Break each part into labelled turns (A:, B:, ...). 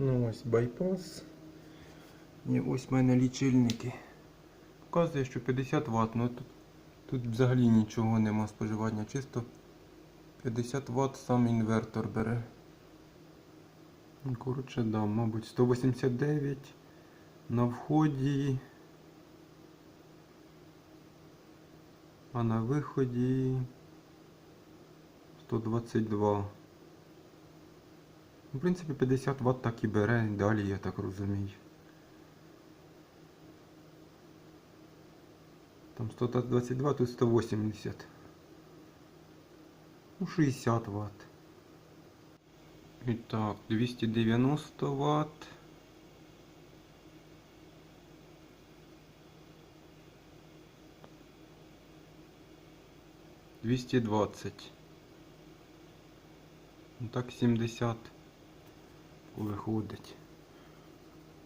A: Ну ось байпас. І ось в мене лічильники. Показує, що 50 Вт. Ну тут, тут взагалі нічого нема споживання. Чисто 50 Вт сам інвертор бере. Ну, Коротше, да, мабуть, 189 на вході. А на виході 122. Ну, В принципі, 50 Вт так і бере далі, я так розумію. Там 122, тут 180. Ну, 60 Вт. І так, 290 Вт. Двісті двадцять. Ну так 70 Виходить.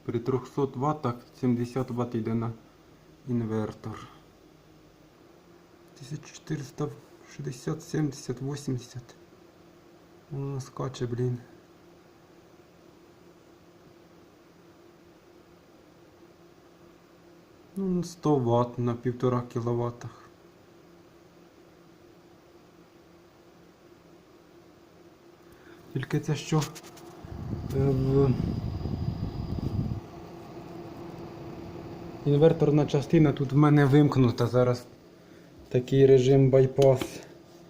A: При 300 ваттах 70 Вт йде на інвертор. 1460, 70, 80. Воно скаче, блін. Ну, 100 Вт на 1,5 кВт. Тільки це що в інверторна частина тут в мене вимкнута зараз. Такий режим байпас.